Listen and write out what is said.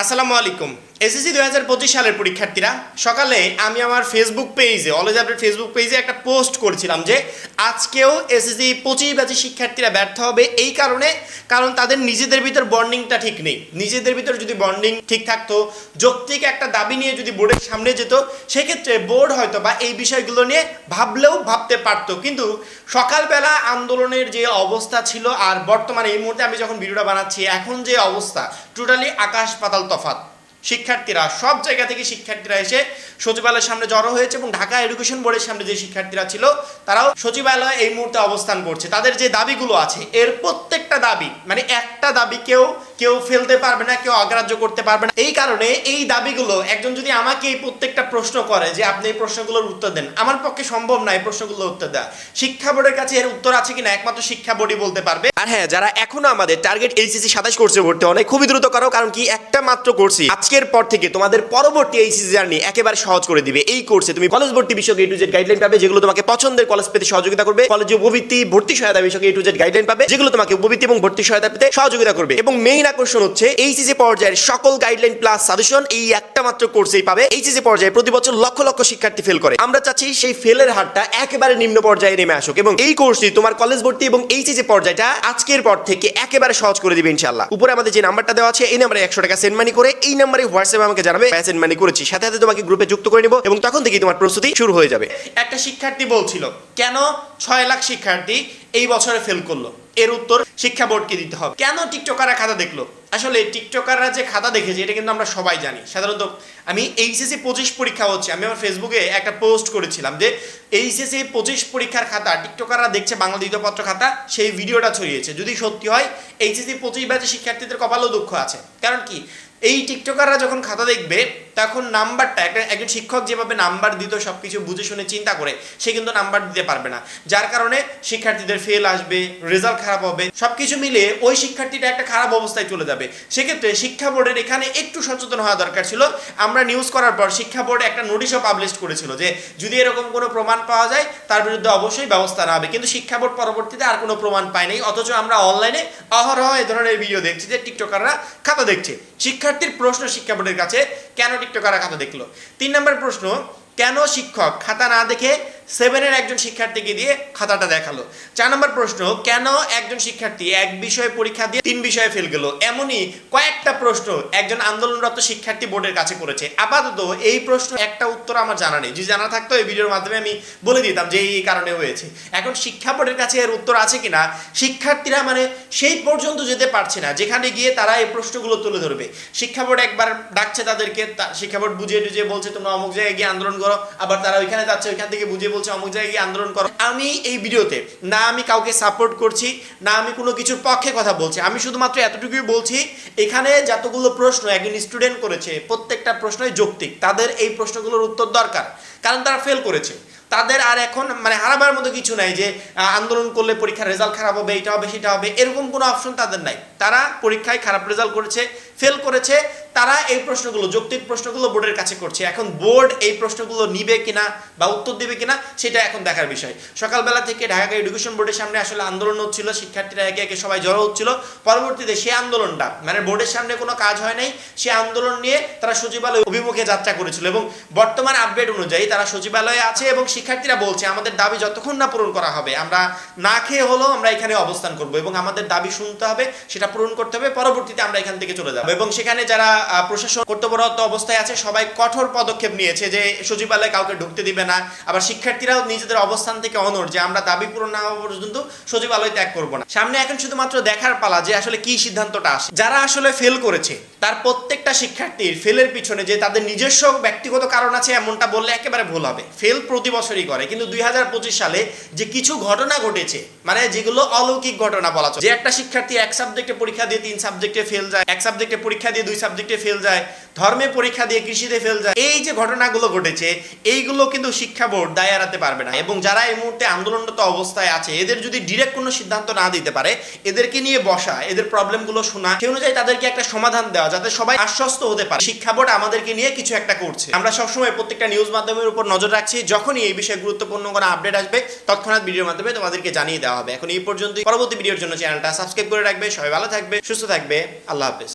আসসালামু আলাইকুম এসএসসি দুই হাজার পঁচিশ সালের পরীক্ষার্থীরা, সকালে আমি আমার ফেসবুক পেজে অলওয়েজ আপডেট ফেসবুক পেজে একটা পোস্ট করেছিলাম যে, আজকেও এসএসসি পঁচিশ ব্যাচের শিক্ষার্থীরা ব্যর্থ হবে এই কারণে, কারণ তাদের নিজেদের ভিতর বন্ডিংটা ঠিক নেই। নিজেদের ভিতর যদি বন্ডিং ঠিক থাকতো, যৌক্তিক একটা দাবি নিয়ে যদি বোর্ডের সামনে যেত, সেক্ষেত্রে বোর্ড হয়তো বা এই বিষয়গুলো নিয়ে ভাবলেও ভাবতে পারতো। কিন্তু সকালবেলা আন্দোলনের যে অবস্থা ছিল, আর বর্তমানে এই মুহূর্তে আমি যখন ভিডিওটা বানাচ্ছি, এখন যে অবস্থা টোটালি আকাশ পাতাল তফাত শিক্ষার্থীরা, সব জায়গা থেকে শিক্ষার্থীরা এসে সচিবালয়ের সামনে জড়ো হয়েছে এবং ঢাকা এডুকেশন বোর্ডের সামনে যে শিক্ষার্থীরা ছিল, তারাও সচিবালয়ে এই মুহূর্তে অবস্থান করছে। তাদের যে দাবিগুলো আছে, এর প্রত্যেকটা দাবি মানে একটা দাবি কেউ ফেলতে পারবে না, কেউ অগ্রাহ্য করতে পারবে না। এই কারণে এই দাবিগুলো একজন যদি আমাকে এই প্রত্যেকটা প্রশ্ন করে যে আপনি এই প্রশ্নগুলোর উত্তর দেন, আমার পক্ষে সম্ভব না এই প্রশ্নগুলোর উত্তর দেওয়া। শিক্ষা বোর্ডের কাছে এর উত্তর আছে কিনা একমাত্র শিক্ষা বোর্ডই বলতে পারবে। আর হ্যাঁ যারা এখনও আমাদের টার্গেট এইচএসসি সাতাশ কোর্সে ভর্তি অনেক খুবই দ্রুত করো, কারণ কি একটা মাত্র কোর্সই আজকের পর থেকে তোমাদের পরবর্তী এইচএসসি জার্নি একেবারে সহজ করে দিবে। এই কোর্সে তুমি কলেজ ভর্তি বিষয়ক এ টু জেড গাইডলাইন পাবে, যেগুলো তোমাকে পছন্দের কলেজ পেতে সহযোগিতা করবে, কলেজে উপবৃত্তি, ভর্তি সহায়তা বিষয়ক এ টু জেড গাইডলাইন পাবে, যেগুলো তোমাকে উপবৃত্তি এবং ভর্তি সহায়তা পেতে সহযোগিতা করবে। এবং মেইন আকর্ষণ হচ্ছে এইচএসসি পর্যায়ের সকল গাইডলাইন প্লাস সাজেশন এই একটা মাত্র কোর্সেই পাবে। এইচএসসি পর্যায়ে প্রতি বছর লক্ষ লক্ষ শিক্ষার্থী ফেল করে। আমরা চাচ্ছি সেই ফেলের হারটা একেবারে নিম্ন পর্যায়ে নেমে আসুক এবং এই কোর্সটি তোমার কলেজ ভর্তি এবং এইচএসসি পর্যায়টা আজকের পর থেকে একেবারে সহজ করে দিবে ইনশাআল্লাহ। উপরে আমাদের যে নাম্বারটা দেওয়া আছে, এই নাম্বারে একশো টাকা সেন্ড মানি করে, এই নাম্বারে হোয়াটসঅ্যাপে আমাকে জানাবে সেন্ড মানি করেছি। সাথে সাথে তোমাকে গ্রুপে যুক্ত করে নিব এবং তখন থেকেই তোমার প্রস্তুতি শুরু হয়ে যাবে। একটা শিক্ষার্থী বলছিল, কেন ছয় লাখ শিক্ষার্থী এই বছরে ফেল করল? এর উত্তর শিক্ষা বোর্ডকে দিতে হবে। কেন টিকটকাররা খাতা দেখল? আসলে টিকটকাররা যে খাতা দেখেছে, এটা কিন্তু আমরা সবাই জানি। সাধারণত আমি এইচএসসি পঁচিশ পরীক্ষা হচ্ছে, আমি আমার ফেসবুকে একটা পোস্ট করেছিলাম যে এইচএসসি পঁচিশ পরীক্ষার খাতা, টিকটকাররা দেখছে বাংলা দ্বিতীয় পত্র খাতা, সেই ভিডিওটা ছড়িয়েছে। যদি সত্যি হয়, এইচএসসি পঁচিশ ব্যাচে শিক্ষার্থীদের কপালও দুঃখ আছে। কারণ কি? এই টিকটকাররা যখন খাতা দেখবে তখন নাম্বারটা, একটা, একজন শিক্ষক যেভাবে নাম্বার দিত সব কিছু বুঝে শুনে চিন্তা করে, সে কিন্তু নাম্বার দিতে পারবে না। যার কারণে শিক্ষার্থীদের ফেল আসবে রেজাল্ট খারাপ হবে সব কিছু মিলে ওই শিক্ষার্থীটা একটা খারাপ অবস্থায় চলে যাবে। সেক্ষেত্রে শিক্ষা বোর্ডের এখানে একটু সচেতন হওয়া দরকার ছিল। আমরা নিউজ করার পর শিক্ষা বোর্ড একটা নোটিশও পাবলিশ করেছিল যে, যদি এরকম কোনো প্রমাণ পাওয়া যায়, তার বিরুদ্ধে অবশ্যই ব্যবস্থা নেওয়া হবে। কিন্তু শিক্ষা বোর্ড পরবর্তীতে আর কোনো প্রমাণ পায়নি, অথচ আমরা অনলাইনে অহরহ এ ধরনের ভিডিও দেখছি যে টিকটকাররা খাতা দেখছে। শিক্ষার্থীর প্রশ্ন শিক্ষা বোর্ডের কাছে, কেন টিকটকাররা খাতা দেখল। তিন নম্বর প্রশ্ন কেন শিক্ষক? খাতা না দেখে সেভেনের একজন শিক্ষার্থীকে দিয়ে খাতাটা দেখাল। চার নম্বর প্রশ্ন, কেন একজন শিক্ষার্থী এক বিষয়ে পরীক্ষা দিয়ে তিন বিষয়ে ফেল গেল? এমনই কয়েকটা প্রশ্ন একজন আন্দোলনরত শিক্ষার্থী বোর্ডের কাছে করেছে। আপাতত এই প্রশ্ন একটা উত্তর আমার জানা নেই। যদি জানা থাকতো, এই ভিডিওর মাধ্যমে আমি বলে দিতাম যে এই কারণে হয়েছে। এখন শিক্ষা বোর্ডের কাছে এর উত্তর আছে কিনা? শিক্ষার্থীরা মানে সেই পর্যন্ত যেতে পারছে না, যেখানে গিয়ে তারা এই প্রশ্নগুলো তুলে ধরবে। শিক্ষা বোর্ড একবার ডাকছে তাদেরকে শিক্ষা বোর্ড বুঝিয়ে টুঝিয়ে বলছে, তোমরা অমুক জায়গায় গিয়ে আন্দোলন করো, আবার তারা ওইখানে যাচ্ছে, ওইখান থেকে বুঝিয়ে বলছে, অমুক জায়গায় গিয়ে আন্দোলন করো। আমি এই ভিডিওতে না আমি কাউকে সাপোর্ট করছি, না আমি কোনো কিছুর পক্ষে কথা বলছি। আমি শুধুমাত্র এতটুকুই বলছি, এখানে যতগুলো প্রশ্ন একজন স্টুডেন্ট করেছে, প্রত্যেকটা প্রশ্নই যৌক্তিক। তাদের এই প্রশ্নগুলোর উত্তর দরকার, কারণ তারা ফেল করেছে। তাদের আর এখন মানে হারাবার মতো কিছু নাই যে আন্দোলন করলে পরীক্ষার রেজাল্ট খারাপ হবে, এটা হবে, সেটা হবে, এরকম কোনো অপশন তাদের নাই। তারা পরীক্ষায় খারাপ রেজাল্ট করেছে ফেল করেছে তারা এই প্রশ্নগুলো, যৌক্তিক প্রশ্নগুলো বোর্ডের কাছে করছে। এখন বোর্ড এই প্রশ্নগুলো নিবে কিনা বা উত্তর দিবে কিনা, সেটা এখন দেখার বিষয়। সকালবেলা থেকে ঢাকা এডুকেশন বোর্ডের সামনে আসলে আন্দোলন হচ্ছিল, শিক্ষার্থীরা একে একে সবাই জড়ো হচ্ছিল। পরবর্তীতে সে আন্দোলনটা মানে বোর্ডের সামনে কোনো কাজ হয় নাই, সে আন্দোলন নিয়ে তারা সচিবালয় অভিমুখে যাত্রা করেছিল এবং বর্তমান আপডেট অনুযায়ী তারা সচিবালয়ে আছে এবং শিক্ষার্থীরা বলছে, আমাদের দাবি যতক্ষণ না পূরণ করা হবে, আমরা না খেয়ে হলেও আমরা এখানে অবস্থান করব এবং আমাদের দাবি শুনতে হবে, সেটা পূরণ করতে হবে, পরবর্তীতে আমরা এখান থেকে চলে যাব। এবং সেখানে যারা প্রশাসন কর্তব্যরত অবস্থায় আছে, সবাই কঠোর পদক্ষেপ নিয়েছে যে সচিবালয়ে কাউকে ঢুকতে দিবে না। আবার শিক্ষার্থীরাও নিজেদের অবস্থান থেকে অনর যে আমরা দাবি পূরণ না হওয়া পর্যন্ত সচিবালয় ত্যাগ করব না। সামনে এখন শুধুমাত্র দেখার পালা যে আসলে কি সিদ্ধান্তটা আসে। যারা আসলে ফেল করেছে, তার প্রত্যেকটা শিক্ষার্থীর ফেলের পিছনে যে তাদের নিজস্ব ব্যক্তিগত কারণ আছে এমনটা বললে একেবারে ভুল হবে। ফেল প্রতি বছরই করে, কিন্তু দুই হাজার পঁচিশ সালে যে কিছু ঘটনা ঘটেছে মানে যেগুলো অলৌকিক ঘটনা বলা যে একটা শিক্ষার্থী এক সাবজেক্টে পরীক্ষা দিয়ে তিন সাবজেক্টে ফেল যায়, এক সাবজেক্টে পরীক্ষা দিয়ে দুই সাবজেক্টে ফেল যায়, ধর্মে পরীক্ষা দিয়ে কৃষিতে ফেল যায়, এই যে ঘটনাগুলো ঘটেছে, এইগুলো কিন্তু শিক্ষা বোর্ড দায় এড়াতে পারবে না। এবং যারা এই মুহূর্তে আন্দোলনরত অবস্থায় আছে, এদের যদি ডিরেক্ট কোনো সিদ্ধান্ত না দিতে পারে, এদেরকে নিয়ে বসা, এদের প্রবলেমগুলো শোনা সেই অনুযায়ী তাদেরকে একটা সমাধান দেওয়া, যাতে সবাই আশ্বস্ত হতে পারে। শিক্ষা বোর্ড আমাদেরকে নিয়ে কিছু একটা করছে। আমরা সবসময় প্রত্যেকটা নিউজ মাধ্যমের উপর নজর রাখছি। যখনই এই বিষয়ে গুরুত্বপূর্ণ কোনো আপডেট আসবে, তৎক্ষণাৎ ভিডিওর মাধ্যমে তোমাদেরকে জানিয়ে দেওয়া হবে। এখন এই পর্যন্ত পরবর্তী ভিডিওর জন্য চ্যানেলটা সাবস্ক্রাইব করে রাখবে। সবাই ভালো থাকবে, সুস্থ থাকবে। আল্লাহ হাফেজ।